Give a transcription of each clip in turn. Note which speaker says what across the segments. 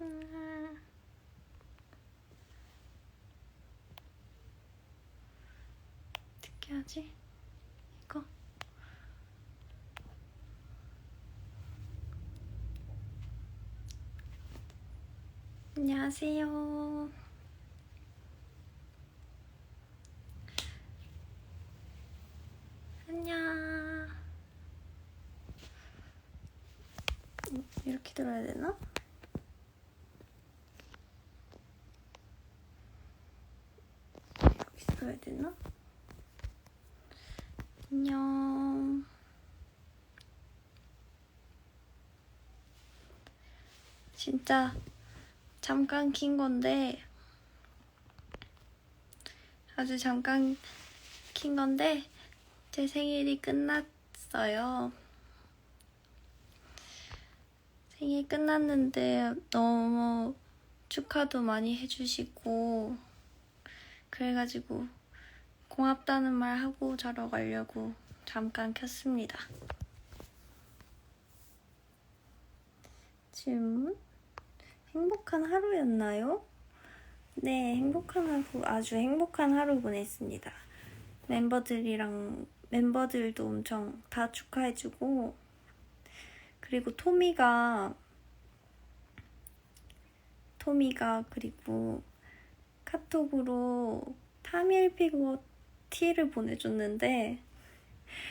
Speaker 1: 음. 어떻게 하지? 이거. 안녕하세요. 안녕. 음, 이렇게 들어야 되나? 들어야 되나? 안녕. 진짜 잠깐 킨 건데 아주 잠깐 킨 건데 제 생일이 끝났어요. 생일 끝났는데 너무 축하도 많이 해주시고 그래가지고 고맙다는 말 하고 자러 가려고 잠깐 켰습니다. 질문? 행복한 하루였나요? 네, 행복한 하루, 아주 행복한 하루 보냈습니다. 멤버들이랑, 멤버들도 엄청 다 축하해주고, 그리고 토미가, 토미가 그리고 카톡으로 타밀피고 티를 보내줬는데,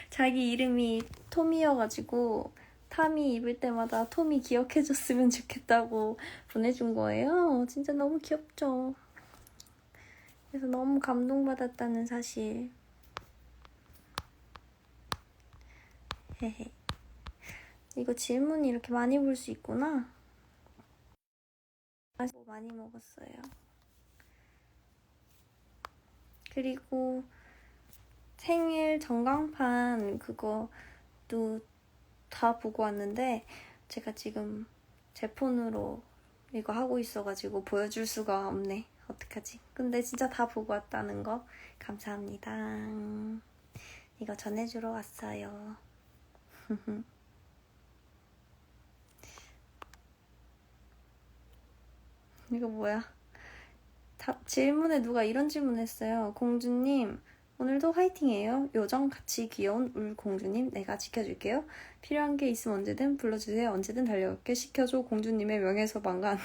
Speaker 1: 자기 이름이 토미여가지고, 타미 입을 때마다 톰이 기억해줬으면 좋겠다고 보내준 거예요. 진짜 너무 귀엽죠? 그래서 너무 감동받았다는 사실. 이거 질문이 이렇게 많이 볼 수 있구나. 뭐 많이 먹었어요. 그리고 생일 전광판 그거도 다 보고 왔는데 제가 지금 제 폰으로 이거 하고 있어가지고 보여줄 수가 없네. 어떡하지? 근데 진짜 다 보고 왔다는 거 감사합니다. 이거 전해주러 왔어요. 이거 뭐야? 다, 질문에 누가 이런 질문 했어요. 공주님, 오늘도 화이팅해요. 요정 같이 귀여운 울 공주님 내가 지켜줄게요. 필요한 게 있으면 언제든 불러주세요. 언제든 달려갈게 시켜줘 공주님의 명예소방관.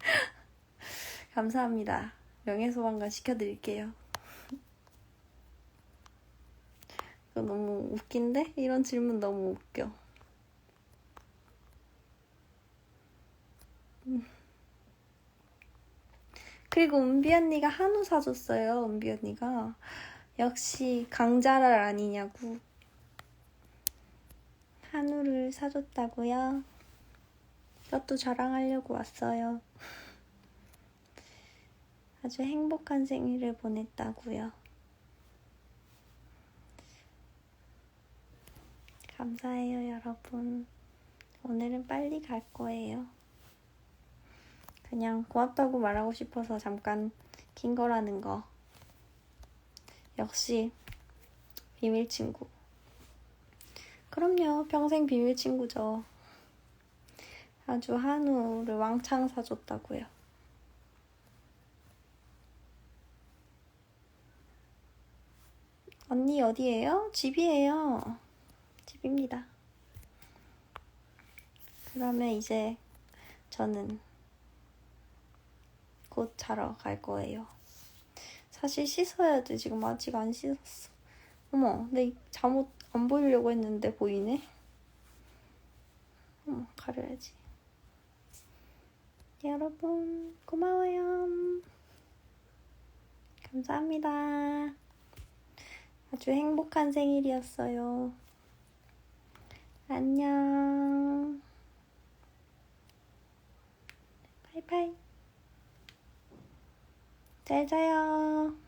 Speaker 1: 감사합니다. 명예소방관 시켜드릴게요. 이거 너무 웃긴데? 이런 질문 너무 웃겨. 그리고 은비 언니가 한우 사줬어요. 은비 언니가. 역시 강자랄 아니냐고. 한우를 사줬다고요? 이것도 자랑하려고 왔어요. 아주 행복한 생일을 보냈다고요. 감사해요, 여러분. 오늘은 빨리 갈 거예요. 그냥 고맙다고 말하고 싶어서 잠깐 킨 거라는 거. 역시 비밀 친구. 그럼요, 평생 비밀 친구죠. 아주 한우를 왕창 사줬다고요. 언니 어디에요? 집이에요. 집입니다. 그러면 이제 저는 곧 자러 갈 거예요. 사실 씻어야 돼. 지금 아직 안 씻었어. 어머, 내 잠옷 안 보이려고 했는데 보이네. 어머, 가려야지. 여러분, 고마워요. 감사합니다. 아주 행복한 생일이었어요. 안녕. 바이바이. 잘 자요.